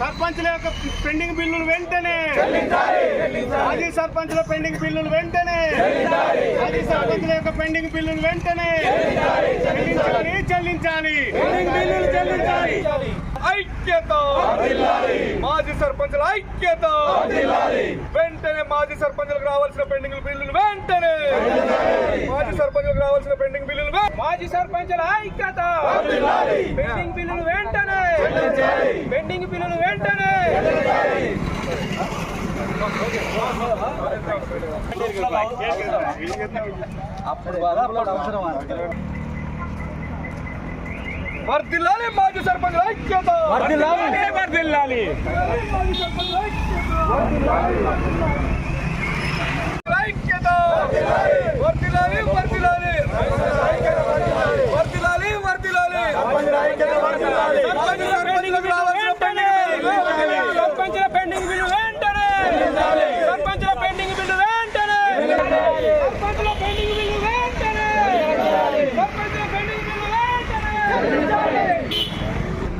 సర్పంచ్ల యొక్క పెండింగ్ బిల్లులు వెంటనే. మాజీ సర్పంచ్ల పెండింగ్ బిల్లులు వెంటనే. మాజీ సర్పంచ్ల యొక్క పెండింగ్ బిల్లులు వెంటనే. చెల్లించాలి చెల్లించాలి. బిల్లులు చెల్లించాలి. ఐక్యత! మాజీ సర్పంచుల ఐక్యత! వెంటనే మాజీ సర్పంచులకు రావాల్సిన పెండింగ్ బిల్లులు వెంటనే! మాజీ సర్పంచులకు రావాల్సిన పెండింగ్ బిల్లులు మాజీ సర్పంచుల ఐక్యత! పెండింగ్ బిల్లులు వెంటనే! పెండింగ్ బిల్లులు వెంటనే! వర్దిల్లాలి మాజీ సర్పంచ్ ఐక్యత. వర్దిల్లాలి. వర్దిల్లాలి ఐక్యత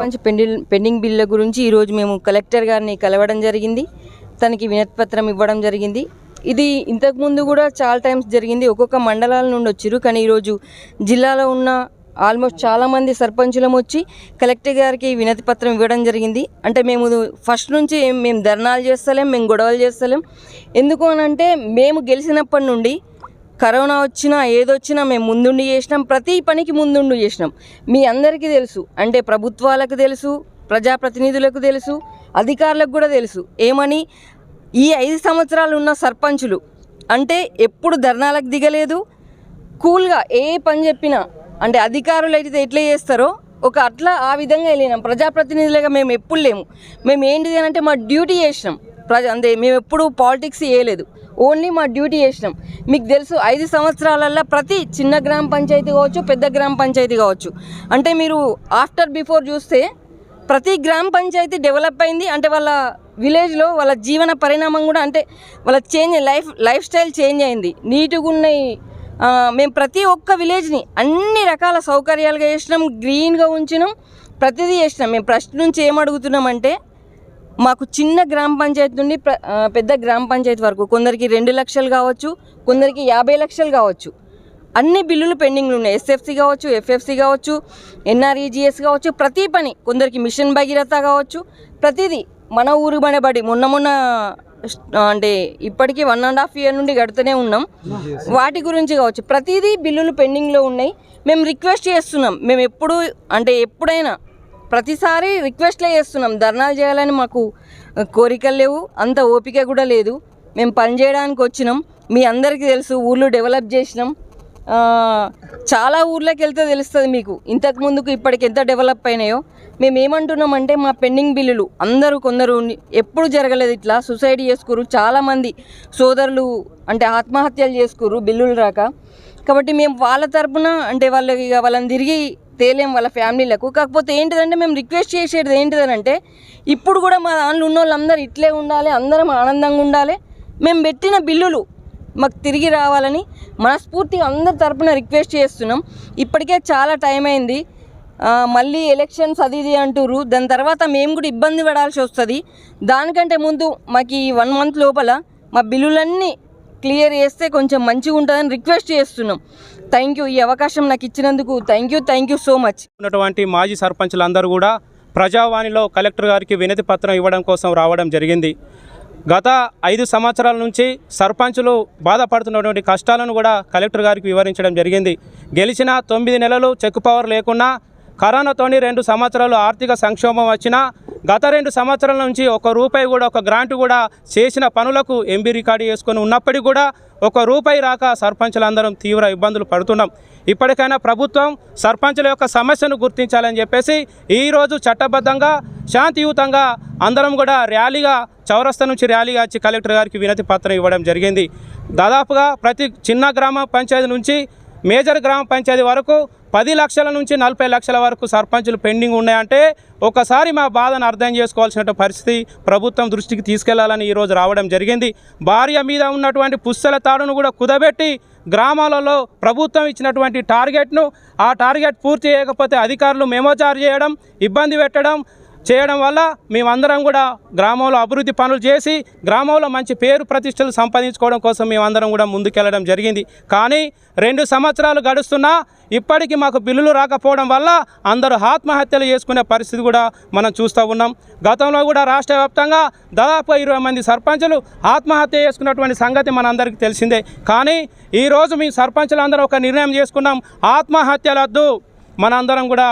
మంచి పెండింగ్ పెండింగ్ బిల్ల గురించి ఈరోజు మేము కలెక్టర్ గారిని కలవడం జరిగింది. తనకి వినతిపత్రం ఇవ్వడం జరిగింది. ఇది ఇంతకుముందు కూడా చాలా టైమ్స్ జరిగింది. ఒక్కొక్క మండలాల నుండి వచ్చిరు కానీ ఈరోజు జిల్లాలో ఉన్న ఆల్మోస్ట్ చాలామంది సర్పంచులం వచ్చి కలెక్టర్ గారికి వినతి పత్రం ఇవ్వడం జరిగింది. అంటే మేము ఫస్ట్ నుంచి మేము ధర్నాలు చేస్తలేం మేము గొడవలు చేస్తలేం. ఎందుకు అని అంటే మేము గెలిచినప్పటి నుండి కరోనా వచ్చినా ఏదొచ్చినా మేము ముందుండి చేసినాం. ప్రతి పనికి ముందుండి చేసినాం. మీ అందరికీ తెలుసు. అంటే ప్రభుత్వాలకు తెలుసు ప్రజాప్రతినిధులకు తెలుసు అధికారులకు కూడా తెలుసు. ఏమని? ఈ ఐదు సంవత్సరాలు ఉన్న సర్పంచులు. అంటే ఎప్పుడు ధర్నాలకు దిగలేదు. కూల్గా ఏ పని చెప్పినా అంటే అధికారులు అయితే ఎట్లా చేస్తారో ఒక అట్లా ఆ విధంగా వెళ్ళినాం. ప్రజాప్రతినిధులుగా మేము ఎప్పుడు లేము. మేము ఏంటిది అని అంటే మా డ్యూటీ చేసినాం. ప్రజ అంటే మేము ఎప్పుడు పాలిటిక్స్ చేయలేదు. ఓన్లీ మా డ్యూటీ చేసినాం. మీకు తెలుసు ఐదు సంవత్సరాలల్లో ప్రతి చిన్న గ్రామ పంచాయతీ కావచ్చు పెద్ద గ్రామ పంచాయతీ కావచ్చు. అంటే మీరు ఆఫ్టర్ బిఫోర్ చూస్తే ప్రతి గ్రామ పంచాయతీ డెవలప్ అయింది. అంటే వాళ్ళ విలేజ్లో వాళ్ళ జీవన పరిణామం కూడా అంటే వాళ్ళ change life life style change అయింది. నీటుగా ఉన్నాయి. మేము ప్రతి ఒక్క విలేజ్ని అన్ని రకాల సౌకర్యాలుగా చేసినాం. గ్రీన్గా ఉంచినాం. ప్రతిదీ చేసినాం. మేము ఫస్ట్ నుంచి ఏం మాకు చిన్న గ్రామ పంచాయతీ నుండి పెద్ద గ్రామ పంచాయతీ వరకు కొందరికి రెండు లక్షలు కావచ్చు కొందరికి యాభై లక్షలు కావచ్చు. అన్ని బిల్లులు పెండింగ్లు ఉన్నాయి. ఎస్ఎఫ్సి కావచ్చు ఎఫ్ఎఫ్సి కావచ్చు ఎన్ఆర్ఈజిఎస్ కావచ్చు ప్రతి పని కొందరికి మిషన్ భగీరథ కావచ్చు. ప్రతిదీ మన ఊరు మనబడి మొన్న మొన్న అంటే ఇప్పటికీ వన్ అండ్ హాఫ్ ఇయర్ నుండి గడుతూనే ఉన్నాం. వాటి గురించి కావచ్చు. ప్రతిదీ బిల్లులు పెండింగ్లో ఉన్నాయి. మేము రిక్వెస్ట్ చేస్తున్నాం. మేము ఎప్పుడు అంటే ఎప్పుడైనా ప్రతిసారి రిక్వెస్ట్లే చేస్తున్నాం. ధర్నాలు చేయాలని మాకు కోరికలు లేవు. అంత ఓపిక కూడా లేదు. మేము పని చేయడానికి వచ్చినాం. మీ అందరికీ తెలుసు ఊర్లు డెవలప్ చేసినాం. చాలా ఊర్లోకి వెళ్తే తెలుస్తుంది మీకు. ఇంతకు ముందుకు ఇప్పటికి ఎంత డెవలప్ అయినాయో. మేము ఏమంటున్నామంటే మా పెండింగ్ బిల్లులు అందరూ కొందరు ఎప్పుడు జరగలేదు ఇట్లా. సూసైడ్ చేసుకోరు చాలామంది సోదరులు అంటే ఆత్మహత్యలు చేసుకోరు బిల్లులు రాక. కాబట్టి మేము వాళ్ళ తరపున అంటే వాళ్ళకి ఇక వాళ్ళని తిరిగి తేలేం వాళ్ళ ఫ్యామిలీలకు. కాకపోతే ఏంటిదంటే మేము రిక్వెస్ట్ చేసేది ఏంటిదనంటే ఇప్పుడు కూడా మా దాంట్లో ఉన్న వాళ్ళందరూ ఇట్లే ఉండాలి అందరం ఆనందంగా ఉండాలి. మేము పెట్టిన బిల్లులు మాకు తిరిగి రావాలని మనస్ఫూర్తిగా అందరి తరపున రిక్వెస్ట్ చేస్తున్నాం. ఇప్పటికే చాలా టైం అయింది. మళ్ళీ ఎలక్షన్స్ అది ఇది అంటుర్రు. దాని తర్వాత మేము కూడా ఇబ్బంది పడాల్సి వస్తుంది. దానికంటే ముందు మాకు ఈ వన్ మంత్ లోపల మా బిల్లులన్నీ క్లియర్ చేస్తే కొంచెం మంచిగా ఉంటుందని రిక్వెస్ట్ చేస్తున్నాం. థ్యాంక్ యూ ఈ అవకాశం నాకు ఇచ్చినందుకు thank you thank you so much. ఉన్నటువంటి మాజీ సర్పంచులందరూ కూడా ప్రజావాణిలో కలెక్టర్ గారికి వినతి పత్రం ఇవ్వడం కోసం రావడం జరిగింది. గత ఐదు సంవత్సరాల నుంచి సర్పంచులు బాధపడుతున్నటువంటి కష్టాలను కూడా కలెక్టర్ గారికి వివరించడం జరిగింది. గెలిచిన తొమ్మిది నెలలు చెక్ పవర్ లేకున్నా కరోనాతోని రెండు సంవత్సరాలు ఆర్థిక సంక్షోభం వచ్చినా గత రెండు సంవత్సరాల నుంచి ఒక రూపాయి కూడా ఒక గ్రాంట్ కూడా చేసిన పనులకు ఎంబీ రికార్డు చేసుకొని ఉన్నప్పటికీ కూడా ఒక రూపాయి రాక సర్పంచులందరం తీవ్ర ఇబ్బందులు పడుతున్నాం. ఇప్పటికైనా ప్రభుత్వం సర్పంచుల యొక్క సమస్యను గుర్తించాలని చెప్పేసి ఈరోజు చట్టబద్ధంగా శాంతియుతంగా అందరం కూడా ర్యాలీగా చౌరస్తా నుంచి ర్యాలీగా వచ్చి కలెక్టర్ గారికి వినతి పత్రం ఇవ్వడం జరిగింది. దాదాపుగా ప్రతి చిన్న గ్రామ పంచాయతీ నుంచి మేజర్ గ్రామ పంచాయతీ వరకు పది లక్షల నుంచి నలభై లక్షల వరకు సర్పంచులు పెండింగ్ ఉన్నాయంటే ఒకసారి మా బాధను అర్థం చేసుకోవాల్సిన పరిస్థితి ప్రభుత్వం దృష్టికి తీసుకెళ్ళాలని ఈరోజు రావడం జరిగింది. భార్య మీద ఉన్నటువంటి పుస్తల తాడును కూడా కుదబెట్టి గ్రామాలలో ప్రభుత్వం ఇచ్చినటువంటి టార్గెట్ను ఆ టార్గెట్ పూర్తి చేయకపోతే అధికారులు మెమోచార్ చేయడం ఇబ్బంది పెట్టడం చేయడం వల్ల మేమందరం కూడా గ్రామంలో అభివృద్ధి పనులు చేసి గ్రామంలో మంచి పేరు ప్రతిష్టలు సంపాదించుకోవడం కోసం మేమందరం కూడా ముందుకెళ్ళడం జరిగింది. కానీ రెండు సంవత్సరాలు గడుస్తున్నా ఇప్పటికీ మాకు బిల్లులు రాకపోవడం వల్ల అందరూ ఆత్మహత్యలు చేసుకునే పరిస్థితి కూడా మనం చూస్తూ ఉన్నాం. గతంలో కూడా రాష్ట్ర వ్యాప్తంగా దాదాపు ఇరవై మంది సర్పంచులు ఆత్మహత్య చేసుకున్నటువంటి సంగతి మనందరికీ తెలిసిందే. కానీ ఈరోజు మీ సర్పంచులందరూ ఒక నిర్ణయం చేసుకున్నాం. ఆత్మహత్యలద్దు. మనందరం కూడా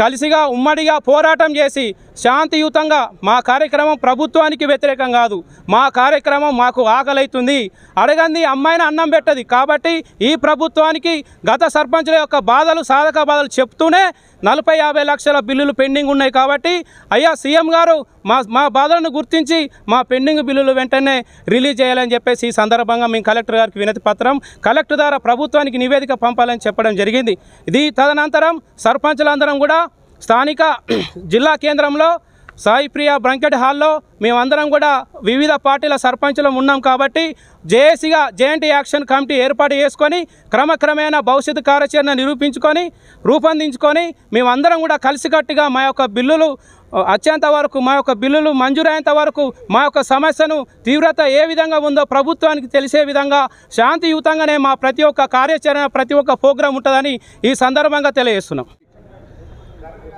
కలిసిగా ఉమ్మడిగా పోరాటం చేసి శాంతియుతంగా మా కార్యక్రమం ప్రభుత్వానికి వ్యతిరేకం కాదు. మా కార్యక్రమం మాకు ఆకలైతుంది. అడగంది అమ్మాయిని అన్నం పెట్టది. కాబట్టి ఈ ప్రభుత్వానికి గత సర్పంచుల యొక్క బాధలు సాధక బాధలు చెప్తూనే నలభై యాభై లక్షల బిల్లులు పెండింగ్ ఉన్నాయి కాబట్టి అయ్యా సీఎం గారు మా మా బాధలను గుర్తించి మా పెండింగ్ బిల్లులు వెంటనే రిలీజ్ చేయాలని చెప్పేసి ఈ సందర్భంగా మేము కలెక్టర్ గారికి వినతి పత్రం కలెక్టర్ ద్వారా ప్రభుత్వానికి నివేదిక పంపాలని చెప్పడం జరిగింది. ఇది తదనంతరం సర్పంచులందరం కూడా స్థానిక జిల్లా కేంద్రంలో సాయి ప్రియ బ్రంకెట్ హాల్లో మేమందరం కూడా వివిధ పార్టీల సర్పంచులం ఉన్నాం కాబట్టి జేఏసీగా జేఎన్టీ యాక్షన్ కమిటీ ఏర్పాటు చేసుకొని క్రమక్రమేణా భవిష్యత్తు కార్యాచరణ నిరూపించుకొని రూపొందించుకొని మేమందరం కూడా కలిసికట్టుగా మా యొక్క బిల్లులు ఆ, వచ్చేంత వరకు మా యొక్క బిల్లులు మంజూరయ్యేంత వరకు మా యొక్క సమస్యను తీవ్రత ఏ విధంగా ఉందో ప్రభుత్వానికి తెలిసే విధంగా శాంతియుతంగానే మా ప్రతి ఒక్క కార్యాచరణ ప్రతి ఒక్క ప్రోగ్రాం ఉంటుందని ఈ సందర్భంగా తెలియజేస్తున్నాం.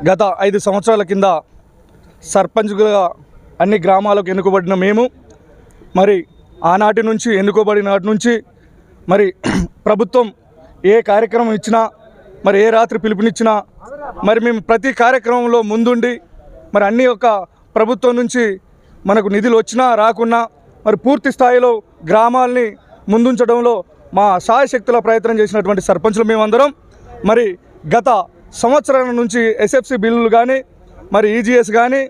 గత ఐదు సంవత్సరాల కింద సర్పంచ్గా అన్ని గ్రామాలకు ఎన్నుకోబడిన మేము మరి ఆనాటి నుంచి ఎన్నుకోబడిన నాటి నుంచి మరి ప్రభుత్వం ఏ కార్యక్రమం ఇచ్చినా మరి ఏ రాత్రి పిలుపునిచ్చినా మరి మేము ప్రతి కార్యక్రమంలో ముందుండి మరి అన్ని యొక్క ప్రభుత్వం నుంచి మనకు నిధులు వచ్చినా రాకున్నా మరి పూర్తి స్థాయిలో గ్రామాల్ని ముందుంచడంలో మా సాయశక్తుల ప్రయత్నం చేసినటువంటి సర్పంచులు మేమందరం. మరి గత సంవత్సరాల నుంచి ఎస్ఎఫ్సి బిల్లులు కానీ మరి ఈజీఎస్ కానీ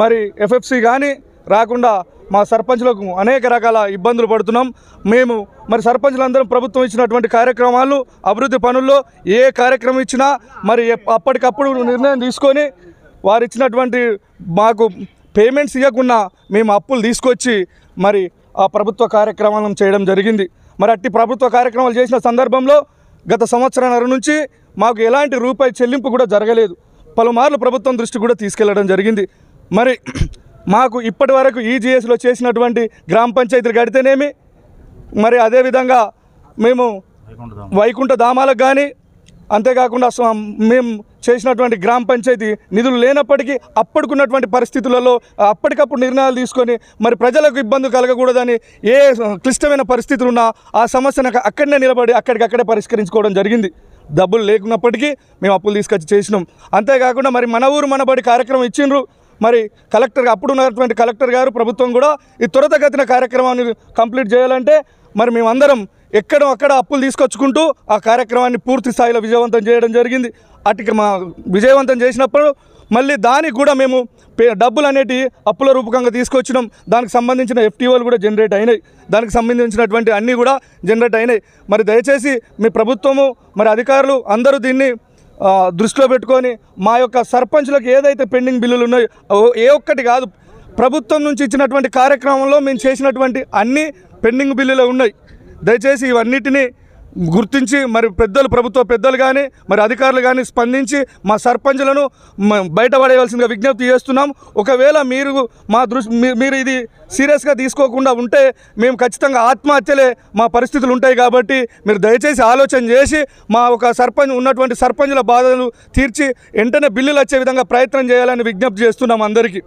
మరి ఎఫ్ఎఫ్సి కానీ రాకుండా మా సర్పంచులకు అనేక రకాల ఇబ్బందులు పడుతున్నాం. మేము మరి సర్పంచ్లందరం ప్రభుత్వం ఇచ్చినటువంటి కార్యక్రమాలు అభివృద్ధి పనుల్లో ఏ కార్యక్రమం ఇచ్చినా మరి అప్పటికప్పుడు నిర్ణయం తీసుకొని వారు ఇచ్చినటువంటి మాకు పేమెంట్స్ ఇవ్వకుండా మేము అప్పులు తీసుకొచ్చి మరి ఆ ప్రభుత్వ కార్యక్రమాలను చేయడం జరిగింది. మరి అట్టి ప్రభుత్వ కార్యక్రమాలు చేసిన సందర్భంలో గత సంవత్సరాల నుంచి మాకు ఎలాంటి రూపాయి చెల్లింపు కూడా జరగలేదు. పలుమార్లు ప్రభుత్వం దృష్టి కూడా తీసుకెళ్ళడం జరిగింది. మరి మాకు ఇప్పటి వరకు ఈజీఎస్లో చేసినటువంటి గ్రామ పంచాయతీలు కడితేనేమి మరి అదేవిధంగా మేము వైకుంఠ ధామాలకు కానీ అంతేకాకుండా మేము చేసినటువంటి గ్రామ పంచాయతీ నిధులు లేనప్పటికీ అప్పటికున్నటువంటి పరిస్థితులలో అప్పటికప్పుడు నిర్ణయాలు తీసుకొని మరి ప్రజలకు ఇబ్బంది కలగకూడదని ఏ క్లిష్టమైన పరిస్థితులు ఉన్నా ఆ సమస్యను అక్కడనే నిలబడి అక్కడికక్కడే పరిష్కరించుకోవడం జరిగింది. డబ్బులు లేకున్నప్పటికీ మేము అప్పులు తీసుకొచ్చి చేసినాం. అంతేకాకుండా మరి మన ఊరు మనబడి కార్యక్రమం ఇచ్చిండ్రు. మరి కలెక్టర్ అప్పుడు ఉన్నటువంటి కలెక్టర్ గారు ప్రభుత్వం కూడా ఈ త్వరితగతిన కార్యక్రమాన్ని కంప్లీట్ చేయాలంటే మరి మేమందరం ఎక్కడో అక్కడ అప్పులు తీసుకొచ్చుకుంటూ ఆ కార్యక్రమాన్ని పూర్తి స్థాయిలో విజయవంతం చేయడం జరిగింది. అటుకి మా విజయవంతం చేసినప్పుడు మళ్ళీ దానికి కూడా మేము పే- డబ్బులు అనేటివి అప్పుల రూపకంగా తీసుకొచ్చినాం. దానికి సంబంధించిన ఎఫ్టీఓలు కూడా జనరేట్ అయినాయి. దానికి సంబంధించినటువంటి అన్నీ కూడా జనరేట్ అయినాయి. మరి దయచేసి మీ ప్రభుత్వము మరి అధికారులు అందరూ దీన్ని దృష్టిలో పెట్టుకొని మా యొక్క సర్పంచులకు ఏదైతే పెండింగ్ బిల్లులు ఉన్నాయో ఓ- ఏ ఒక్కటి కాదు ప్రభుత్వం నుంచి ఇచ్చినటువంటి కార్యక్రమంలో మేము చేసినటువంటి అన్ని పెండింగ్ బిల్లులు ఉన్నాయి. దయచేసి ఇవన్నిటిని గుర్తించి మరి పెద్దలు ప్రభుత్వ పెద్దలు కానీ మరి అధికారులు కానీ స్పందించి మా సర్పంచులను బయటపడేయవలసిందిగా విజ్ఞప్తి చేస్తున్నాం. ఒకవేళ మీరు మా దృష్టి మీ- మీరు ఇది సీరియస్గా తీసుకోకుండా ఉంటే మేము ఖచ్చితంగా ఆత్మహత్యలే మా పరిస్థితులు ఉంటాయి కాబట్టి మీరు దయచేసి ఆలోచన చేసి మా ఒక సర్పంచ్ ఉన్నటువంటి సర్పంచుల బాధలు తీర్చి వెంటనే బిల్లులు వచ్చే విధంగా ప్రయత్నం చేయాలని విజ్ఞప్తి చేస్తున్నాం అందరికీ.